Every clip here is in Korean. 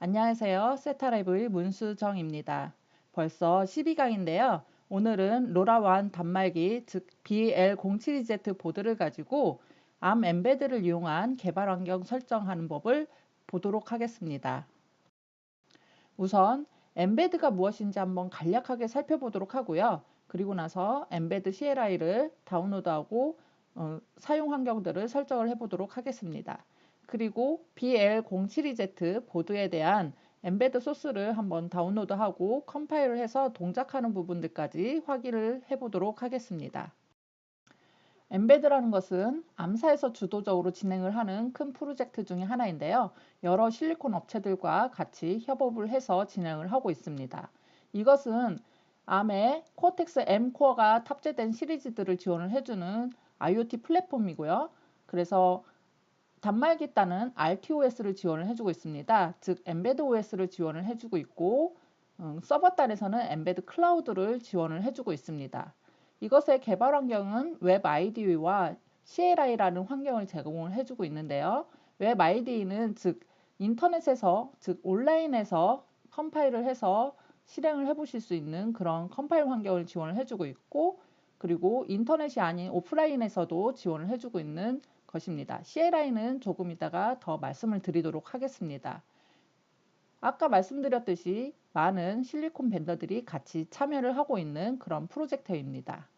안녕하세요. 세타라이브의 문수정입니다. 벌써 12강인데요. 오늘은 로라완 단말기 즉 BL07Z 보드를 가지고 암 엠베드를 이용한 개발 환경 설정하는 법을 보도록 하겠습니다. 우선 엠베드가 무엇인지 한번 간략하게 살펴보도록 하고요. 그리고 나서 엠베드 CLI를 다운로드하고 어, 사용 환경들을 설정을 해보도록 하겠습니다. 그리고 BL072Z 보드에 대한 엠베드 소스를 한번 다운로드하고 컴파일을 해서 동작하는 부분들까지 확인을 해보도록 하겠습니다. 엠베드라는 것은 암사에서 주도적으로 진행을 하는 큰 프로젝트 중의 하나인데요. 여러 실리콘 업체들과 같이 협업을 해서 진행을 하고 있습니다. 이것은 암의 코텍스 M 코어가 탑재된 시리즈들을 지원을 해주는 IoT 플랫폼이고요. 그래서 단말기 단은 RTOS를 지원을 해주고 있습니다. 즉 엠베드 OS를 지원을 해주고 있고 음, 서버 단에서는 엠베드 클라우드를 지원을 해주고 있습니다. 이것의 개발 환경은 웹 IDE와 CLI라는 환경을 제공을 해주고 있는데요. 웹 IDE는 즉 인터넷에서 즉 온라인에서 컴파일을 해서 실행을 해보실 수 있는 그런 컴파일 환경을 지원을 해주고 있고 그리고 인터넷이 아닌 오프라인에서도 지원을 해주고 있는 것입니다. CLI는 조금 이따가 더 말씀을 드리도록 하겠습니다. 아까 말씀드렸듯이 많은 실리콘 벤더들이 같이 참여를 하고 있는 그런 프로젝트입니다.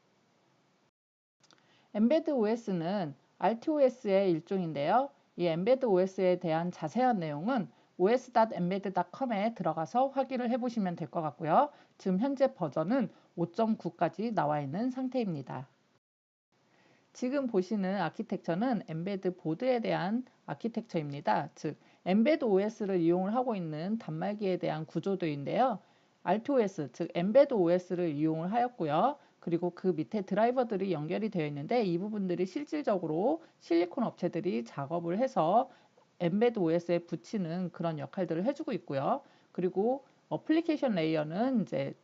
엠베드 OS는 RTOS의 일종인데요. 이 엠베드 OS에 대한 자세한 내용은 os.embed.com에 들어가서 확인을 해보시면 될 것 같고요. 지금 현재 버전은 5.9까지 나와 있는 상태입니다. 지금 보시는 아키텍처는 엠베드 보드에 대한 아키텍처입니다. 즉 엠베드 OS를 이용을 하고 있는 단말기에 대한 구조도인데요. RTOS 즉 엠베드 OS를 이용을 하였고요. 그리고 그 밑에 드라이버들이 연결이 되어 있는데 이 부분들이 실질적으로 실리콘 업체들이 작업을 해서 엠베드 OS에 붙이는 그런 역할들을 해주고 있고요. 그리고 어플리케이션 레이어는 이제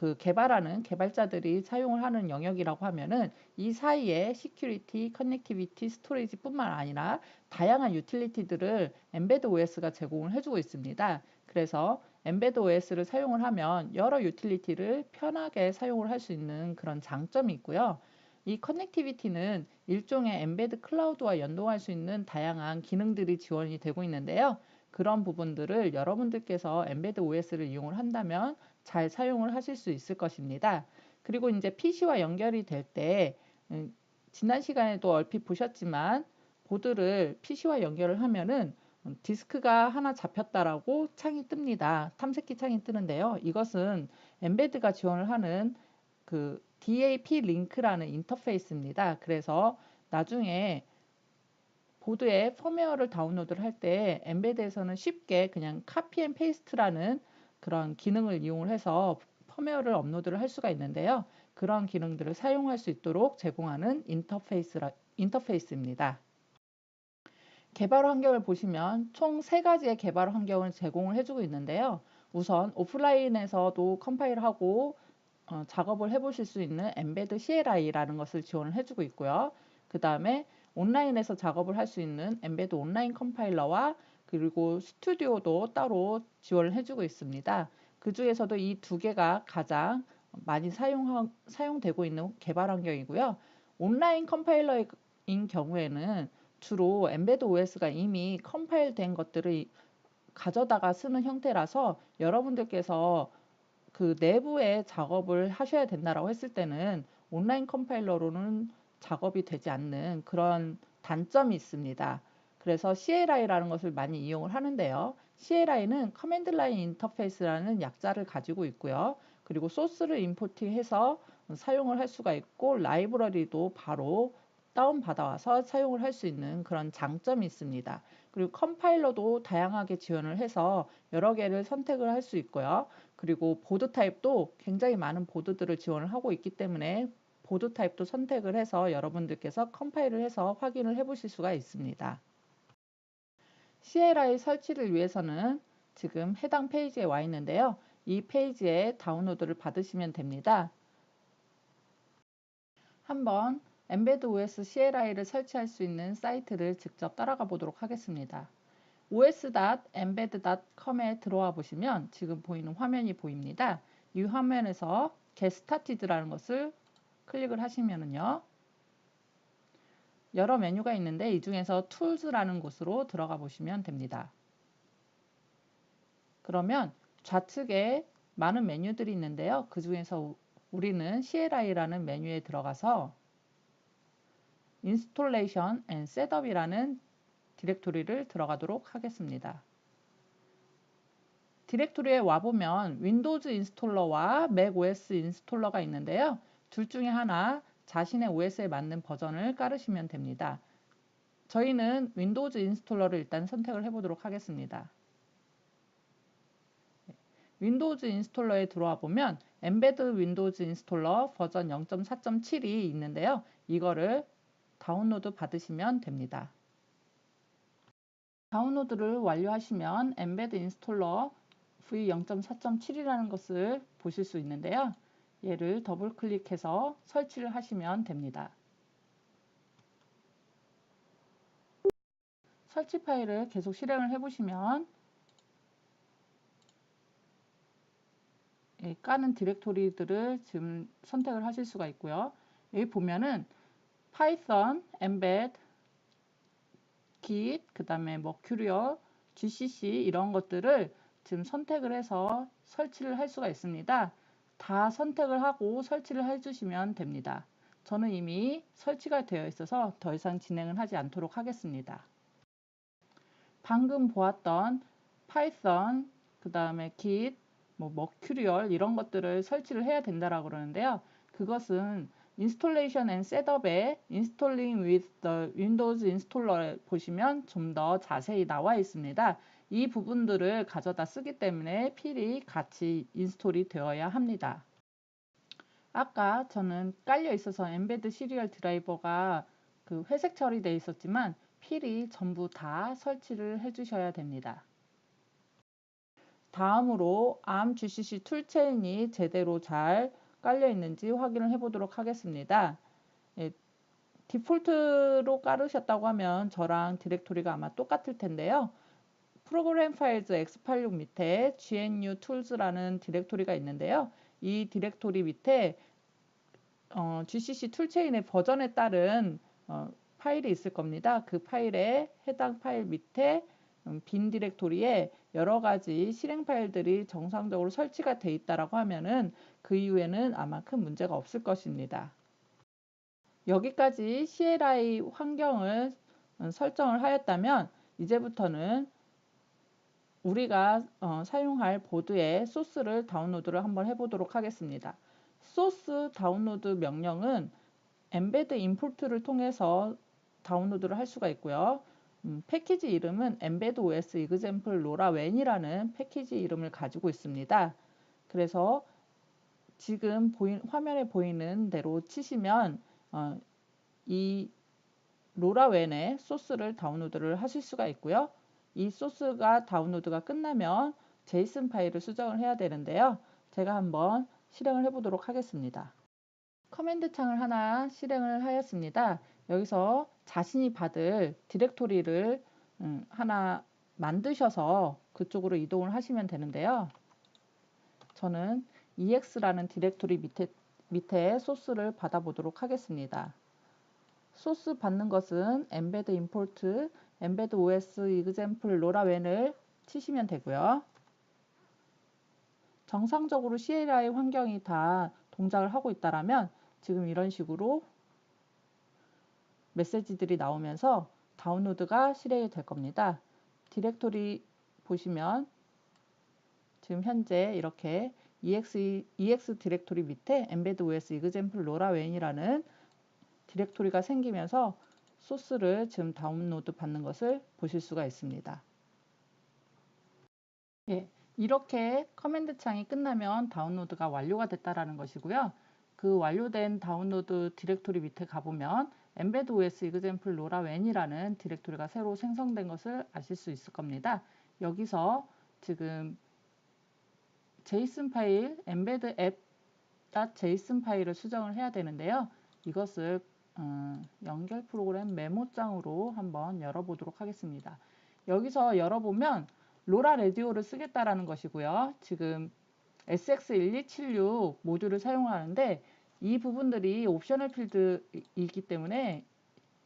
그 개발하는 개발자들이 사용을 하는 영역이라고 하면은 이 사이에 시큐리티, 커넥티비티, 스토리지뿐만 아니라 다양한 유틸리티들을 엠베드 OS가 제공을 해주고 있습니다. 그래서 엠베드 OS를 사용을 하면 여러 유틸리티를 편하게 사용을 할 수 있는 그런 장점이 있고요. 이 커넥티비티는 일종의 엠베드 클라우드와 연동할 수 있는 다양한 기능들이 지원이 되고 있는데요. 그런 부분들을 여러분들께서 엠베드 OS를 이용을 한다면 잘 사용을 하실 수 있을 것입니다. 그리고 이제 PC와 연결이 될때 음, 지난 시간에도 얼핏 보셨지만 보드를 PC와 연결을 하면은 디스크가 하나 잡혔다라고 창이 뜹니다. 탐색기 창이 뜨는데요. 이것은 엠베드가 지원을 하는 그 DAP 링크라는 인터페이스입니다. 그래서 나중에 보드에 펌웨어를 다운로드를 할 때 엠베드에서는 쉽게 그냥 카피 앤 페이스트라는 그런 기능을 이용을 해서 펌웨어를 업로드를 할 수가 있는데요. 그런 기능들을 사용할 수 있도록 제공하는 인터페이스라, 인터페이스입니다. 개발 환경을 보시면 총 세 가지의 개발 환경을 제공을 해주고 있는데요. 우선 오프라인에서도 컴파일하고 어, 작업을 해보실 수 있는 엠베드 CLI라는 것을 지원을 해주고 있고요. 그 다음에 온라인에서 작업을 할 수 있는 엠베드 온라인 컴파일러와 그리고 스튜디오도 따로 지원을 해주고 있습니다. 그 중에서도 이 두 개가 가장 많이 사용 사용되고 있는 개발 환경이고요. 온라인 컴파일러인 경우에는 주로 엠베드 OS가 이미 컴파일 된 것들을 가져다가 쓰는 형태라서 여러분들께서 그 내부에 작업을 하셔야 된다라고 했을 때는 온라인 컴파일러로는 작업이 되지 않는 그런 단점이 있습니다. 그래서 CLI라는 것을 많이 이용을 하는데요. CLI는 커맨드 라인 인터페이스라는 약자를 가지고 있고요. 그리고 소스를 임포팅해서 사용을 할 수가 있고 라이브러리도 바로 다운받아와서 사용을 할 수 있는 그런 장점이 있습니다. 그리고 컴파일러도 다양하게 지원을 해서 여러 개를 선택을 할 수 있고요. 그리고 보드 타입도 굉장히 많은 보드들을 지원을 하고 있기 때문에 보드 타입도 선택을 해서 여러분들께서 컴파일을 해서 확인을 해 보실 수가 있습니다. CLI 설치를 위해서는 지금 해당 페이지에 와 있는데요. 이 페이지에 다운로드를 받으시면 됩니다. 한번 엠베드 OS CLI를 설치할 수 있는 사이트를 직접 따라가 보도록 하겠습니다. os.embed.com에 들어와 보시면 지금 보이는 화면이 보입니다. 이 화면에서 get started라는 것을 클릭을 하시면은요. 여러 메뉴가 있는데 이 중에서 tools라는 곳으로 들어가 보시면 됩니다. 그러면 좌측에 많은 메뉴들이 있는데요. 그 중에서 우리는 CLI라는 메뉴에 들어가서 Installation and Setup이라는 디렉토리를 들어가도록 하겠습니다. 디렉토리에 와보면 윈도우즈 인스톨러와 맥 OS 인스톨러가 있는데요. 둘 중에 하나 자신의 OS에 맞는 버전을 깔으시면 됩니다. 저희는 윈도우즈 인스톨러를 일단 선택을 해보도록 하겠습니다. 윈도우즈 인스톨러에 들어와 보면 엠베드 윈도우즈 인스톨러 버전 0.4.7이 있는데요. 이거를 다운로드 받으시면 됩니다. 다운로드를 완료하시면 엠베드 인스톨러 v0.4.7이라는 것을 보실 수 있는데요. 얘를 더블 클릭해서 설치를 하시면 됩니다. 설치 파일을 계속 실행을 해보시면 예, 까는 디렉토리들을 지금 선택을 하실 수가 있고요. 여기 보면은 Python, Embed, Git, 그 다음에 Mercurial, GCC 이런 것들을 지금 선택을 해서 설치를 할 수가 있습니다. 다 선택을 하고 설치를 해주시면 됩니다. 저는 이미 설치가 되어 있어서 더 이상 진행을 하지 않도록 하겠습니다. 방금 보았던 파이썬, 그 다음에 Git, 뭐 머큐리얼 이런 것들을 설치를 해야 된다라고 그러는데요. 그것은 인스톨레이션 앤 셋업에 인스톨링 with the Windows Installer 보시면 좀 더 자세히 나와 있습니다. 이 부분들을 가져다 쓰기 때문에 필히 같이 인스톨이 되어야 합니다. 아까 저는 깔려 있어서 엠베드 시리얼 드라이버가 그 회색 처리되어 있었지만 필히 전부 다 설치를 해 주셔야 됩니다. 다음으로 ARM GCC 툴체인이 제대로 잘 깔려 있는지 확인을 해 보도록 하겠습니다. 예, 디폴트로 깔으셨다고 하면 저랑 디렉토리가 아마 똑같을 텐데요. 프로그램 파일즈 x86 밑에 gnu tools라는 디렉토리가 있는데요. 이 디렉토리 밑에 어, GCC 툴체인의 버전에 따른 어, 파일이 있을 겁니다. 그 파일에 해당 파일 밑에 음, 빈 디렉토리에 여러 가지 실행 파일들이 정상적으로 설치가 돼 있다라고 하면은 그 이후에는 아마 큰 문제가 없을 것입니다. 여기까지 CLI 환경을 어, 설정을 하였다면 이제부터는 우리가 어, 사용할 보드의 소스를 다운로드를 한번 해보도록 하겠습니다. 소스 다운로드 명령은 엠베드 임포트를 통해서 다운로드를 할 수가 있고요. 음, 패키지 이름은 embed os example lorawen이라는 패키지 이름을 가지고 있습니다. 그래서 지금 보인, 화면에 보이는 대로 치시면 어, 이 로라웬의 소스를 다운로드를 하실 수가 있고요. 이 소스가 다운로드가 끝나면 제이슨 파일을 수정을 해야 되는데요. 제가 한번 실행을 해보도록 하겠습니다. 커맨드 창을 하나 실행을 하였습니다. 여기서 자신이 받을 디렉토리를 음, 하나 만드셔서 그쪽으로 이동을 하시면 되는데요. 저는 ex라는 디렉토리 밑에, 밑에 소스를 받아보도록 하겠습니다. 소스 받는 것은 embed import, embed os example lorawen을 치시면 되고요. 정상적으로 CLI 환경이 다 동작을 하고 있다면 지금 이런 식으로 메시지들이 나오면서 다운로드가 실행이 될 겁니다. 디렉토리 보시면 지금 현재 이렇게 ex, ex 디렉토리 밑에 embed os example lorawen이라는 디렉토리가 생기면서 소스를 지금 다운로드 받는 것을 보실 수가 있습니다. 예, 이렇게 커맨드 창이 끝나면 다운로드가 완료가 됐다라는 것이고요. 그 완료된 다운로드 디렉토리 밑에 가보면 embed os example lorawen이라는 디렉토리가 새로 생성된 것을 아실 수 있을 겁니다. 여기서 지금 JSON 파일 embed app.json 파일을 수정을 해야 되는데요. 이것을 어, 연결 프로그램 메모장으로 한번 열어보도록 하겠습니다. 여기서 열어보면 로라 레디오를 쓰겠다라는 것이고요. 지금 SX1276 모듈을 사용하는데 이 부분들이 옵셔널 필드이기 때문에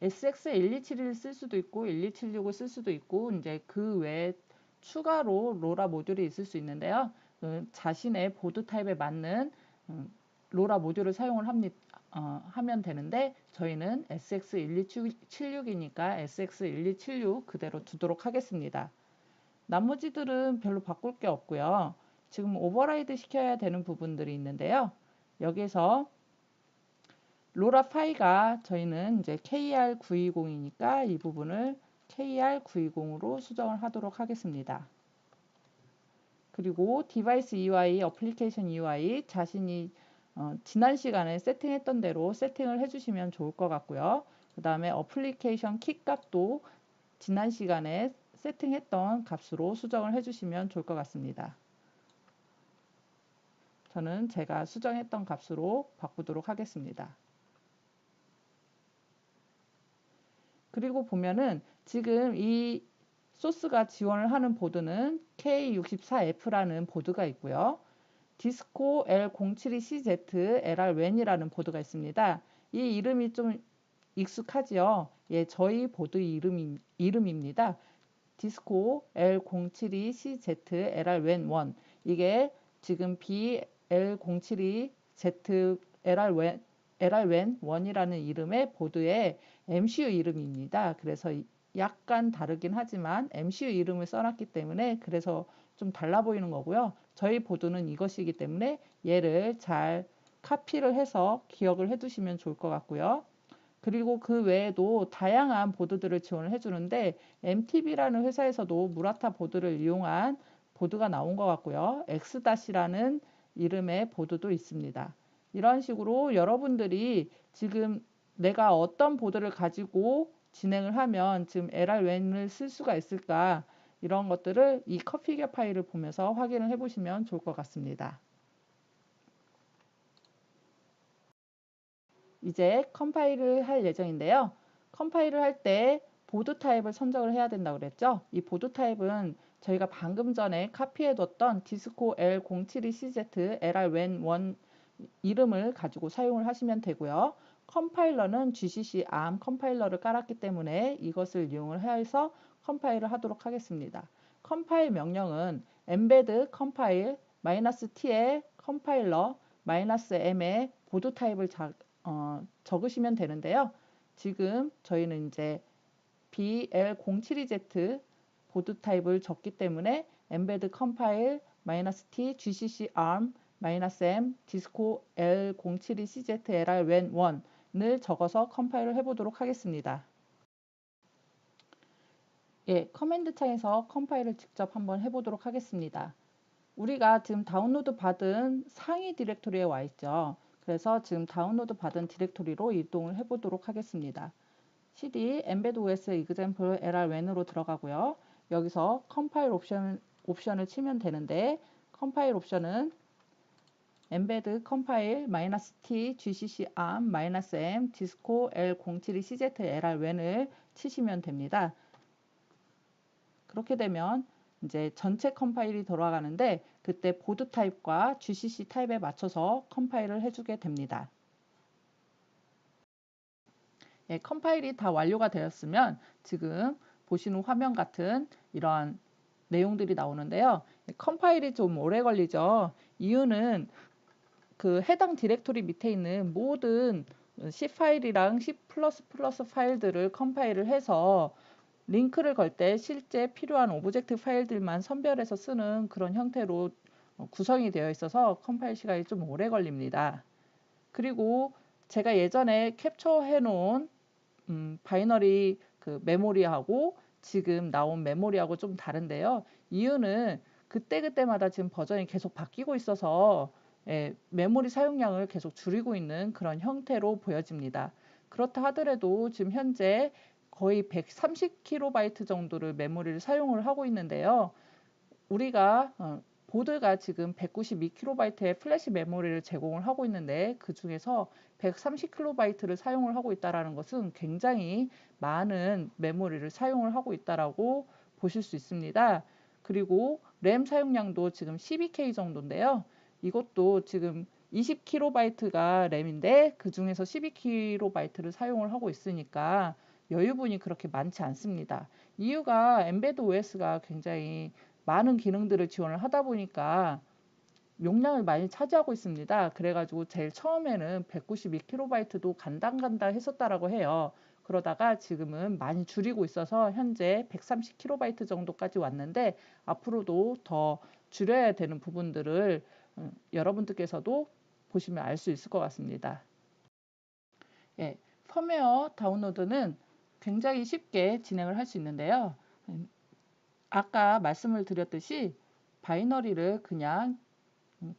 SX1271을 쓸 수도 있고 1276을 쓸 수도 있고 이제 그 외에 추가로 로라 모듈이 있을 수 있는데요. 음, 자신의 보드 타입에 맞는 음, 로라 모듈을 사용을 합니다. 어, 하면 되는데 저희는 SX1276이니까 SX1276 그대로 두도록 하겠습니다. 나머지들은 별로 바꿀 게 없고요. 지금 오버라이드 시켜야 되는 부분들이 있는데요. 여기서 로라 파이가 저희는 이제 KR920이니까 이 부분을 KR920으로 수정을 하도록 하겠습니다. 그리고 디바이스 UI, 어플리케이션 UI 자신이 어, 지난 시간에 세팅했던 대로 세팅을 해주시면 좋을 것 같고요. 그 다음에 어플리케이션 키 값도 지난 시간에 세팅했던 값으로 수정을 해주시면 좋을 것 같습니다. 저는 제가 수정했던 값으로 바꾸도록 하겠습니다. 그리고 보면은 지금 이 소스가 지원을 하는 보드는 K64F라는 보드가 있고요. 디스코 L072CZ LR-WAN이라는 보드가 있습니다. 이 이름이 좀 익숙하지요. 예, 저희 보드 이름, 이름입니다. 디스코 L072CZ LR-WAN 1 이게 지금 BL072Z LR-WAN LR-WAN 1이라는 이름의 보드의 MCU 이름입니다. 그래서 약간 다르긴 하지만 MCU 이름을 써놨기 때문에 그래서 좀 달라 보이는 거고요. 저희 보드는 이것이기 때문에 얘를 잘 카피를 해서 기억을 해 두시면 좋을 것 같고요. 그리고 그 외에도 다양한 보드들을 지원을 해주는데 MTB라는 회사에서도 무라타 보드를 이용한 보드가 나온 것 같고요. X다시라는 이름의 보드도 있습니다. 이런 식으로 여러분들이 지금 내가 어떤 보드를 가지고 진행을 하면 지금 LRWAN을 쓸 수가 있을까 이런 것들을 이 커피겨 파일을 보면서 확인을 해보시면 좋을 것 같습니다. 이제 컴파일을 할 예정인데요. 컴파일을 할 때 보드 타입을 선정을 해야 된다고 그랬죠. 이 보드 타입은 저희가 방금 전에 카피해 뒀던 디스코 L072CZ LRWAN1 이름을 가지고 사용을 하시면 되고요. 컴파일러는 GCC ARM 컴파일러를 깔았기 때문에 이것을 이용을 해서 컴파일을 하도록 하겠습니다. 컴파일 명령은 embed compile -t의 컴파일러 -m의 보드 타입을 자, 어, 적으시면 되는데요. 지금 저희는 이제 BL072Z 보드 타입을 적기 때문에 embed compile -t gcc arm -m 디스코 L072CZ LR WAN 1을 적어서 컴파일을 해보도록 하겠습니다. 예, 커맨드 창에서 컴파일을 직접 한번 해보도록 하겠습니다. 우리가 지금 다운로드 받은 상위 디렉토리에 와 있죠. 그래서 지금 다운로드 받은 디렉토리로 이동을 해보도록 하겠습니다. cd embed os example lr-wen으로 들어가고요. 여기서 컴파일 옵션, 옵션을 치면 되는데 컴파일 옵션은 embed compile -t gcc arm -m disco l072cz lr-wen을 치시면 됩니다. 그렇게 되면 이제 전체 컴파일이 돌아가는데 그때 보드 타입과 GCC 타입에 맞춰서 컴파일을 해주게 됩니다. 예, 컴파일이 다 완료가 되었으면 지금 보시는 화면 같은 이런 내용들이 나오는데요. 예, 컴파일이 좀 오래 걸리죠. 이유는 그 해당 디렉토리 밑에 있는 모든 C 파일이랑 C++ 파일들을 컴파일을 해서 링크를 걸 때 실제 필요한 오브젝트 파일들만 선별해서 쓰는 그런 형태로 어, 구성이 되어 있어서 컴파일 시간이 좀 오래 걸립니다. 그리고 제가 예전에 캡처해 놓은 음, 바이너리 그 메모리하고 지금 나온 메모리하고 좀 다른데요. 이유는 그때그때마다 지금 버전이 계속 바뀌고 있어서 예, 메모리 사용량을 계속 줄이고 있는 그런 형태로 보여집니다. 그렇다 하더라도 지금 현재 거의 130KB 정도를 메모리를 사용을 하고 있는데요. 우리가 어, 보드가 지금 192KB의 플래시 메모리를 제공을 하고 있는데 그 중에서 130KB를 사용을 하고 있다는 것은 굉장히 많은 메모리를 사용을 하고 있다라고 보실 수 있습니다. 그리고 램 사용량도 지금 12K 정도인데요. 이것도 지금 20KB가 램인데 그 중에서 12KB를 사용을 하고 있으니까 여유분이 그렇게 많지 않습니다. 이유가 엠베드 OS가 굉장히 많은 기능들을 지원을 하다 보니까 용량을 많이 차지하고 있습니다. 그래가지고 제일 처음에는 192KB도 간당간당 했었다라고 해요. 그러다가 지금은 많이 줄이고 있어서 현재 130KB 정도까지 왔는데 앞으로도 더 줄여야 되는 부분들을 음, 여러분들께서도 보시면 알 수 있을 것 같습니다. 예, 펌웨어 다운로드는 굉장히 쉽게 진행을 할 수 있는데요. 음, 아까 말씀을 드렸듯이 바이너리를 그냥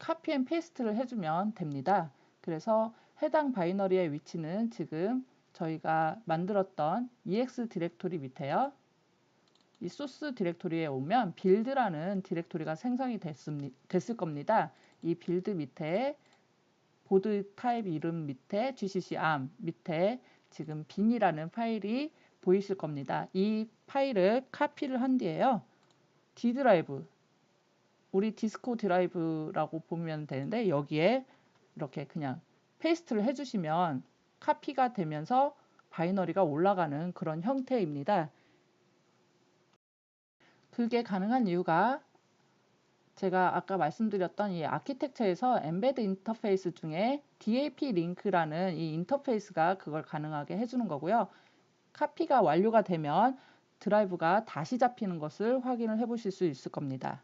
카피 앤 페이스트를 해주면 됩니다. 그래서 해당 바이너리의 위치는 지금 저희가 만들었던 ex 디렉토리 밑에요. 이 소스 디렉토리에 오면 빌드라는 디렉토리가 생성이 됐을 겁니다. 이 빌드 밑에 보드 타입 이름 밑에 gcc arm 밑에 지금 bin이라는 파일이 보이실 겁니다. 이 파일을 카피를 한 뒤에요. D 드라이브 우리 디스코 드라이브라고 보면 되는데 여기에 이렇게 그냥 페이스트를 해주시면 카피가 되면서 바이너리가 올라가는 그런 형태입니다. 그게 가능한 이유가 제가 아까 말씀드렸던 이 아키텍처에서 엠베드 인터페이스 중에 DAP 링크라는 이 인터페이스가 그걸 가능하게 해주는 거고요. 카피가 완료가 되면 드라이브가 다시 잡히는 것을 확인을 해 보실 수 있을 겁니다.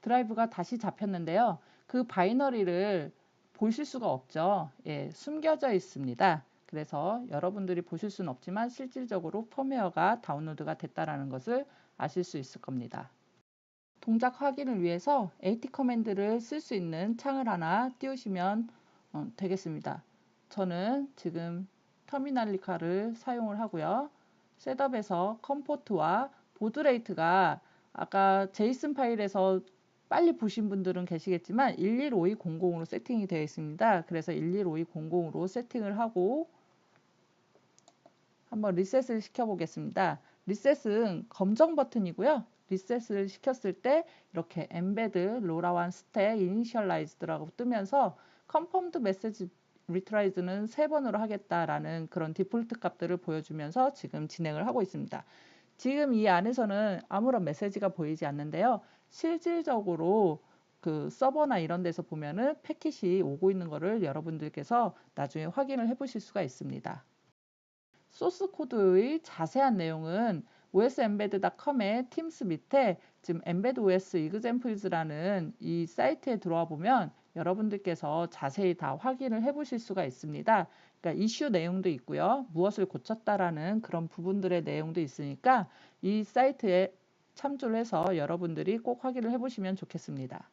드라이브가 다시 잡혔는데요. 그 바이너리를 보실 수가 없죠. 예, 숨겨져 있습니다. 그래서 여러분들이 보실 수는 없지만 실질적으로 펌웨어가 다운로드가 됐다라는 것을 아실 수 있을 겁니다. 동작 확인을 위해서 AT 커맨드를 쓸 수 있는 창을 하나 띄우시면 어, 되겠습니다. 저는 지금 터미널리카를 사용을 하고요. 셋업에서 컴포트와 보드레이트가 아까 제이슨 파일에서 빨리 보신 분들은 계시겠지만 115200으로 세팅이 되어 있습니다. 그래서 115200으로 세팅을 하고 한번 리셋을 시켜 보겠습니다. 리셋은 검정 버튼이고요. 리셋을 시켰을 때 이렇게 엠베드 로라완 스택 이니셜라이즈드라고 뜨면서 컨펌드 메시지 리트라이즈는 세 번으로 하겠다라는 그런 디폴트 값들을 보여주면서 지금 진행을 하고 있습니다. 지금 이 안에서는 아무런 메시지가 보이지 않는데요. 실질적으로 그 서버나 이런 데서 보면은 패킷이 오고 있는 것을 여러분들께서 나중에 확인을 해 보실 수가 있습니다. 소스 코드의 자세한 내용은 osembed.com의 팀스 밑에 지금 embed os examples라는 이 사이트에 들어와 보면 여러분들께서 자세히 다 확인을 해 보실 수가 있습니다. 그러니까 이슈 내용도 있고요. 무엇을 고쳤다라는 그런 부분들의 내용도 있으니까 이 사이트에 참조를 해서 여러분들이 꼭 확인을 해 보시면 좋겠습니다.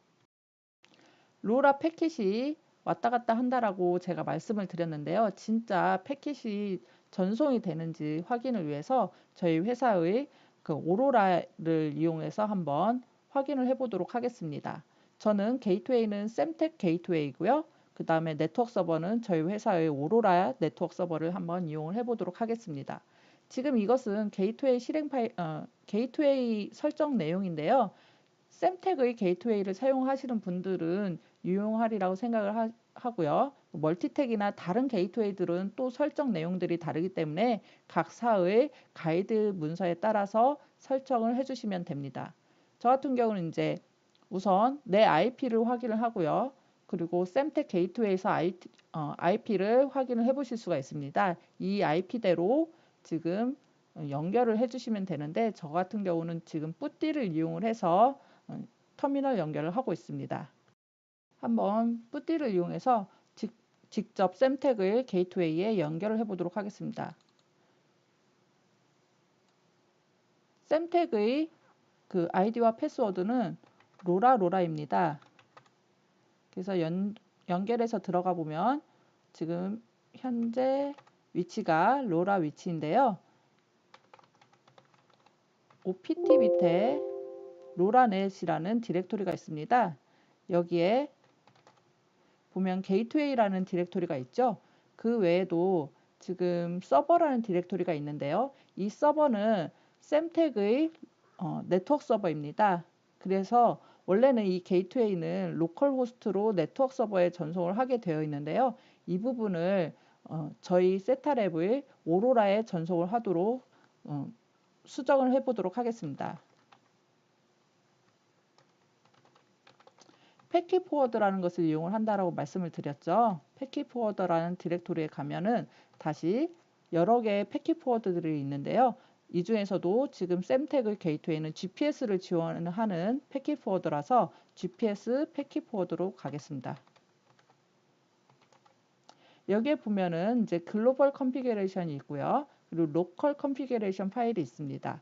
로라 패킷이 왔다 갔다 한다라고 제가 말씀을 드렸는데요. 진짜 패킷이 전송이 되는지 확인을 위해서 저희 회사의 그 오로라를 이용해서 한번 확인을 해보도록 하겠습니다. 저는 게이트웨이는 샘텍 게이트웨이고요. 그 다음에 네트워크 서버는 저희 회사의 오로라 네트워크 서버를 한번 이용을 해보도록 하겠습니다. 지금 이것은 게이트웨이 실행 파일, 어, 게이트웨이 설정 내용인데요. 샘택의 게이트웨이를 사용하시는 분들은 유용하리라고 생각을 하, 하고요. 멀티텍이나 다른 게이트웨이들은 또 설정 내용들이 다르기 때문에 각 사의 가이드 문서에 따라서 설정을 해주시면 됩니다. 저 같은 경우는 이제 우선 내 IP를 확인을 하고요. 그리고 샘텍 게이트웨이에서 어, IP를 확인을 해 보실 수가 있습니다. 이 IP대로 지금 연결을 해주시면 되는데 저 같은 경우는 지금 뿌띠를 이용을 해서 어, 터미널 연결을 하고 있습니다. 한번 뿌띠를 이용해서 직, 직접 샘택을 게이트웨이에 연결을 해보도록 하겠습니다. 샘택의 그 아이디와 패스워드는 로라 로라입니다. 그래서 연, 연결해서 들어가 보면 지금 현재 위치가 로라 위치인데요. opt 밑에 로라넷이라는 디렉토리가 있습니다. 여기에 보면 게이트웨이라는 디렉토리가 있죠. 그 외에도 지금 서버라는 디렉토리가 있는데요. 이 서버는 샘택의 어, 네트워크 서버입니다. 그래서 원래는 이 게이트웨이는 로컬 호스트로 네트워크 서버에 전송을 하게 되어 있는데요. 이 부분을 어, 저희 세타랩의 오로라에 전송을 하도록 어, 수정을 해보도록 하겠습니다. 패킷 포워드라는 것을 이용을 한다라고 말씀을 드렸죠. 패킷 포워더라는 디렉토리에 가면은 다시 여러 개의 패킷 포워드들이 있는데요. 이 중에서도 지금 샘태그 게이트웨이는 GPS를 지원하는 패킷 포워드라서 GPS 패킷 포워드로 가겠습니다. 여기에 보면은 이제 글로벌 컨피그레이션이 있고요. 그리고 로컬 컨피그레이션 파일이 있습니다.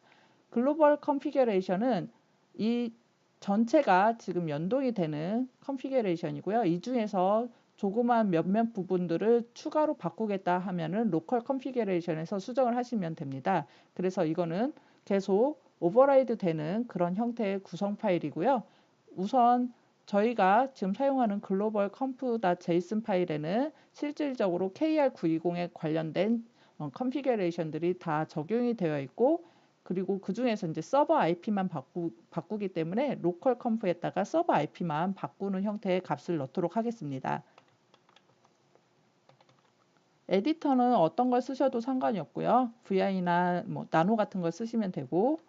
글로벌 컨피그레이션은 이 전체가 지금 연동이 되는 컨피그레이션이고요. 이 중에서 조그만 몇몇 부분들을 추가로 바꾸겠다 하면은 로컬 컨피그레이션에서 수정을 하시면 됩니다. 그래서 이거는 계속 오버라이드 되는 그런 형태의 구성 파일이고요. 우선 저희가 지금 사용하는 글로벌 컴프.json 파일에는 실질적으로 KR920에 관련된 어, 컨피그레이션들이 다 적용이 되어 있고 그리고 그 중에서 이제 서버 IP만 바꾸, 바꾸기 때문에 로컬 컴프에다가 서버 IP만 바꾸는 형태의 값을 넣도록 하겠습니다. 에디터는 어떤 걸 쓰셔도 상관이 없고요. VI나 뭐 나노 같은 걸 쓰시면 되고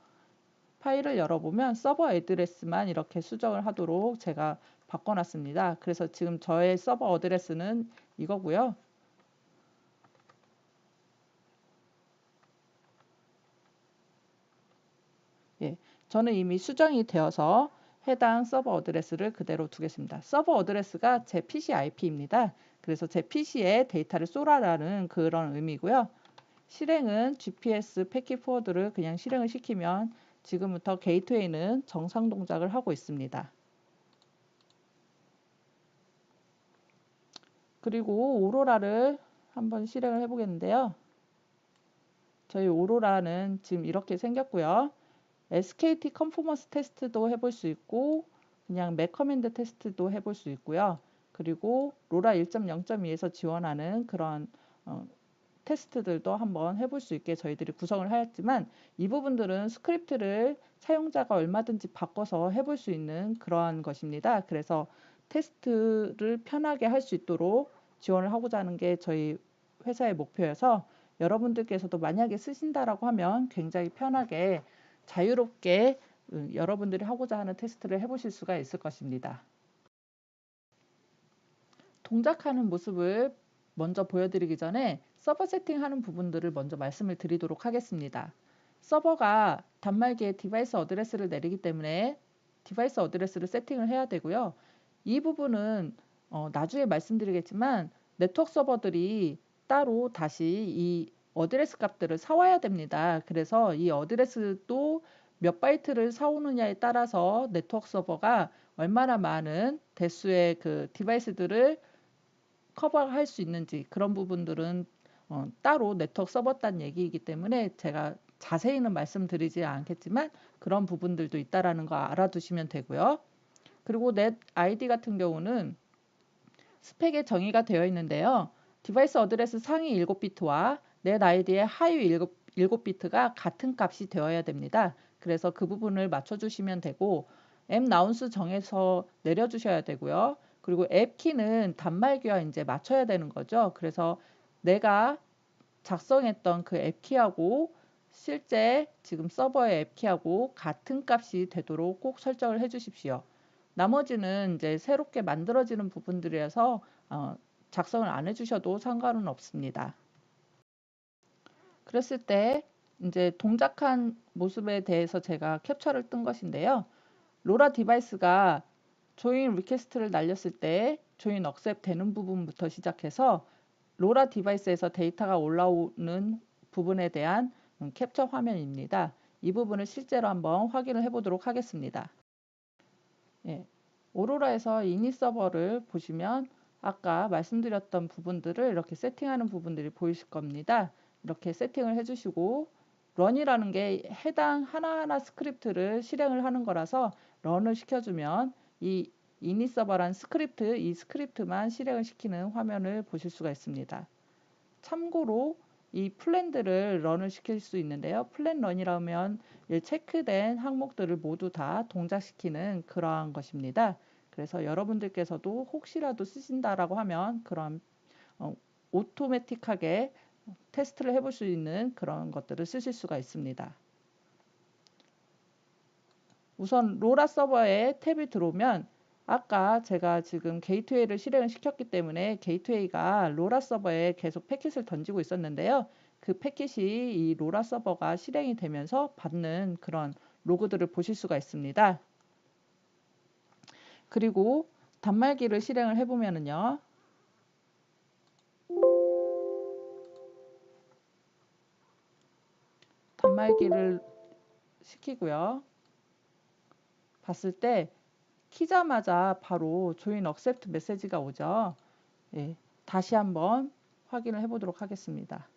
파일을 열어보면 서버 애드레스만 이렇게 수정을 하도록 제가 바꿔놨습니다. 그래서 지금 저의 서버 어드레스는 이거고요. 예, 저는 이미 수정이 되어서 해당 서버 어드레스를 그대로 두겠습니다. 서버 어드레스가 제 PC IP입니다. 그래서 제 PC에 데이터를 쏘라라는 그런 의미고요. 실행은 GPS 패킷 포워드를 그냥 실행을 시키면 지금부터 게이트웨이는 정상 동작을 하고 있습니다. 그리고 오로라를 한번 실행을 해보겠는데요. 저희 오로라는 지금 이렇게 생겼고요. SKT 컨포먼스 테스트도 해볼 수 있고 그냥 맥 커맨드 테스트도 해볼 수 있고요. 그리고 로라 1.0.2에서 지원하는 그런 어, 테스트들도 한번 해볼 수 있게 저희들이 구성을 하였지만 이 부분들은 스크립트를 사용자가 얼마든지 바꿔서 해볼 수 있는 그러한 것입니다. 그래서 테스트를 편하게 할 수 있도록 지원을 하고자 하는 게 저희 회사의 목표여서 여러분들께서도 만약에 쓰신다라고 하면 굉장히 편하게 자유롭게 음, 여러분들이 하고자 하는 테스트를 해보실 수가 있을 것입니다. 동작하는 모습을 먼저 보여드리기 전에 서버 세팅하는 부분들을 먼저 말씀을 드리도록 하겠습니다. 서버가 단말기에 디바이스 어드레스를 내리기 때문에 디바이스 어드레스를 세팅을 해야 되고요. 이 부분은 어, 나중에 말씀드리겠지만 네트워크 서버들이 따로 다시 이 어드레스 값들을 사와야 됩니다. 그래서 이 어드레스도 몇 바이트를 사오느냐에 따라서 네트워크 서버가 얼마나 많은 대수의 그 디바이스들을 커버할 수 있는지 그런 부분들은 어, 따로 네트워크 써봤다는 얘기이기 때문에 제가 자세히는 말씀드리지 않겠지만 그런 부분들도 있다라는 거 알아두시면 되고요. 그리고 넷 아이디 같은 경우는 스펙에 정의가 되어 있는데요. 디바이스 어드레스 상위 7비트와 넷 아이디의 하위 7, 7비트가 같은 값이 되어야 됩니다. 그래서 그 부분을 맞춰주시면 되고 앱 나운스 정해서 내려주셔야 되고요. 그리고 앱 키는 단말기와 이제 맞춰야 되는 거죠. 그래서 내가 작성했던 그 앱 키하고 실제 지금 서버의 앱 키하고 같은 값이 되도록 꼭 설정을 해 주십시오. 나머지는 이제 새롭게 만들어지는 부분들이라서 어, 작성을 안 해주셔도 상관은 없습니다. 그랬을 때 이제 동작한 모습에 대해서 제가 캡처를 뜬 것인데요. 로라 디바이스가 조인 리퀘스트를 날렸을 때 조인 억셉 되는 부분부터 시작해서 로라 디바이스에서 데이터가 올라오는 부분에 대한 캡처 화면입니다. 이 부분을 실제로 한번 확인을 해보도록 하겠습니다. 예, 오로라에서 이니 서버를 보시면 아까 말씀드렸던 부분들을 이렇게 세팅하는 부분들이 보이실 겁니다. 이렇게 세팅을 해주시고 런이라는 게 해당 하나하나 스크립트를 실행을 하는 거라서 런을 시켜주면 이 이니서버란 스크립트, 이 스크립트만 실행을 시키는 화면을 보실 수가 있습니다. 참고로 이 플랜들을 런을 시킬 수 있는데요. 플랜 런이라면 체크된 항목들을 모두 다 동작시키는 그러한 것입니다. 그래서 여러분들께서도 혹시라도 쓰신다라고 하면 그런 어, 오토매틱하게 테스트를 해볼 수 있는 그런 것들을 쓰실 수가 있습니다. 우선 로라 서버에 탭이 들어오면 아까 제가 지금 게이트웨이를 실행을 시켰기 때문에 게이트웨이가 로라 서버에 계속 패킷을 던지고 있었는데요. 그 패킷이 이 로라 서버가 실행이 되면서 받는 그런 로그들을 보실 수가 있습니다. 그리고 단말기를 실행을 해보면은요. 단말기를 시키고요. 봤을 때 키자마자 바로 join accept 메시지가 오죠. 예, 다시 한번 확인을 해보도록 하겠습니다.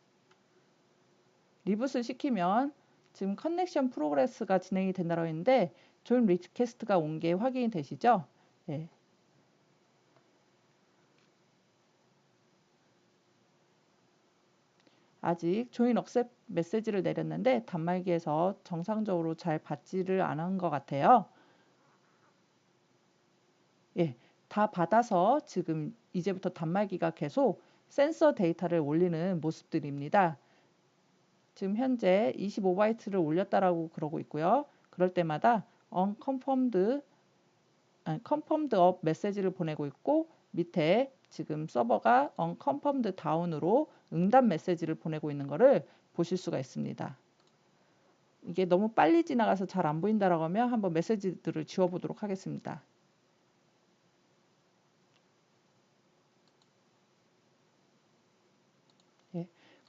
리붓을 시키면 지금 커넥션 프로그레스가 진행이 된다고 했는데 join request가 온 게 확인이 되시죠? 예. 아직 join accept 메시지를 내렸는데 단말기에서 정상적으로 잘 받지를 않은 것 같아요. 예, 다 받아서 지금 이제부터 단말기가 계속 센서 데이터를 올리는 모습들입니다. 지금 현재 25바이트를 올렸다라고 그러고 있고요. 그럴 때마다 unconfirmed, confirmed up 메시지를 보내고 있고 밑에 지금 서버가 unconfirmed down으로 응답 메시지를 보내고 있는 것을 보실 수가 있습니다. 이게 너무 빨리 지나가서 잘 안 보인다라고 하면 한번 메시지들을 지워보도록 하겠습니다.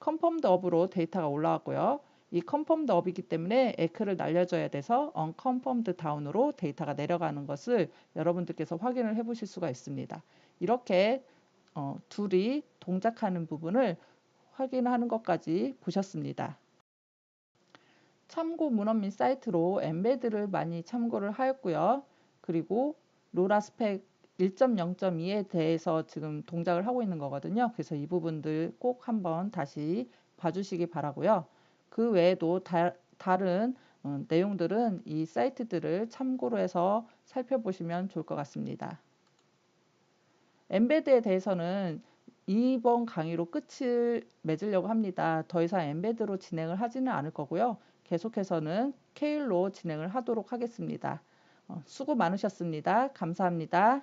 컨펌드 업으로 데이터가 올라왔고요. 이 컨펌드 업이기 때문에 에크를 날려줘야 돼서 unconfirmed down으로 데이터가 내려가는 것을 여러분들께서 확인을 해 보실 수가 있습니다. 이렇게 어, 둘이 동작하는 부분을 확인하는 것까지 보셨습니다. 참고 문헌 및 사이트로 엠베드를 많이 참고를 하였고요. 그리고 로라 스펙 1.0.2에 대해서 지금 동작을 하고 있는 거거든요. 그래서 이 부분들 꼭 한번 다시 봐주시기 바라고요. 그 외에도 다, 른 어, 내용들은 이 사이트들을 참고로 해서 살펴보시면 좋을 것 같습니다. 엠베드에 대해서는 이번 강의로 끝을 맺으려고 합니다. 더 이상 엠베드로 진행을 하지는 않을 거고요. 계속해서는 케일로 진행을 하도록 하겠습니다. 어, 수고 많으셨습니다. 감사합니다.